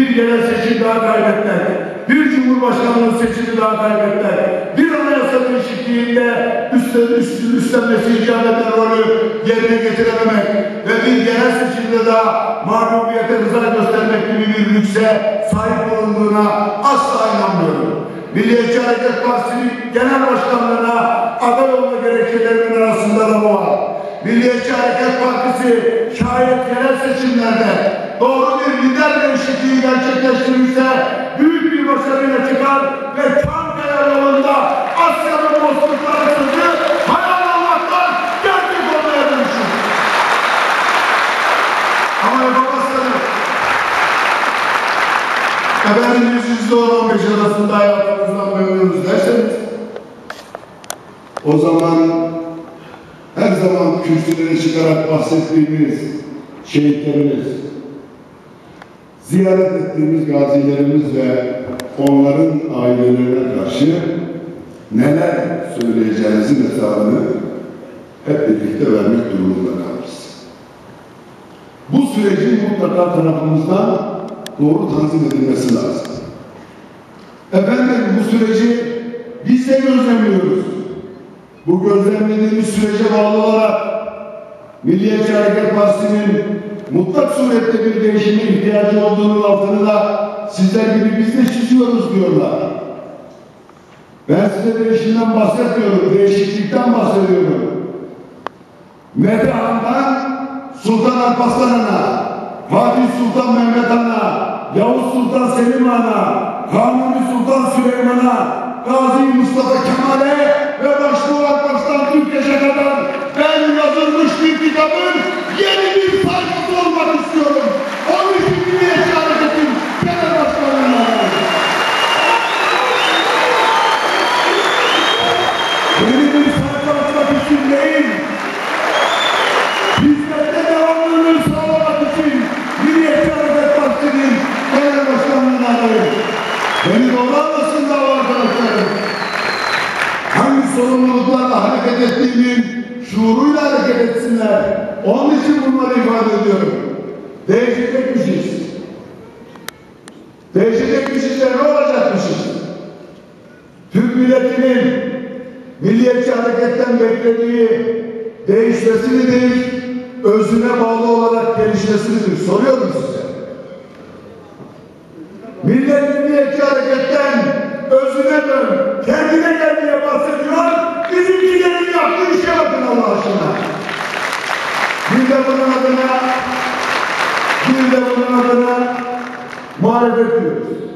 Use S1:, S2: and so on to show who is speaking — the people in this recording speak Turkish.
S1: Bir genel seçim daha kaybettiler. Bir cumhurbaşkanlığı seçimi daha kaybettiler. Bir anayasa değişikliğinde üstlen, üst, üstlenmesi icap eden rolü yerine getirememek ve bir genel seçimde daha mağlubiyete rıza göstermek gibi bir lükse sahip olunduğuna asla inanmıyorum. Milliyetçi Hareket Partisi'nin genel başkanlığına aday olma gerekçelerinin arasında da bu var. Milliyetçi Hareket Partisi şayet genel seçimlerde doğru bir lider değişikliği gerçekleştirirse büyük bir başarıyla çıkar ve Çankaya yolunda Asya'nın bozkırtları sözü hayal olmaktan gerçek olmaya dönüşür. Ama yapamazsanız efendim yüz yüzde on on beş arasında hayatınızdan memnunuz derseniz o zaman her zaman kürsülere çıkarak bahsettiğimiz şehitlerimiz, ziyaret ettiğimiz gazilerimiz ve onların ailelerine karşı neler söyleyeceğinizin hesabını hep birlikte vermek durumunda kalırız. Bu sürecin mutlaka tarafımızdan doğru tanzim edilmesi lazım. Efendim bu süreci biz de gözlemliyoruz. Bu gözlemlediğimiz sürece bağlı olarak Milliyetçi Hareket Partisi'nin mutlak surette bir değişime ihtiyacı olduğunun altını da sizler gibi biz de çiziyoruz diyorlar. Ben size değişimden bahsetmiyorum, değişiklikten bahsediyorum. Metehan'dan Sultan Alparslan'a, Fatih Sultan Mehmet Han'a, Yavuz Sultan Selim Han'a, Kanuni Sultan Süleyman'a, Gazi Mustafa Kemal'e ve başta Alparslan Türkeş'e kadar ben yazılmış bir kitabın yeni bir sayfası olmak istiyorum. Onun için Milliyetçi Hareket'in genel başkanlığına alayım. Yeni bir sayfa açmak için değil, hizmette devamlılığını sağlamak için Milliyetçi Hareket Partisi'nin genel başkanlığına alayım. Beni doğru anlasın. Hangi sorumluluklarla hareket ettiğimin şuuruyla hareket etsinler. Onun için bunları ifade ediyorum. Değişecekmişiz. Değişecekmişiz de ne olacakmışız? Türk milletinin milliyetçi hareketten beklediği değişmesi midir? Özüne bağlı olarak gelişmesi midir? Soruyorum size. Millet milliyetçi hareketten özüne dön, kendine gel diye bahsediyor. Bizimkilerin yaptığı işe bakın Allah aşkına. Bir de bunun adına, bir de bunun adına muhalefet diyoruz.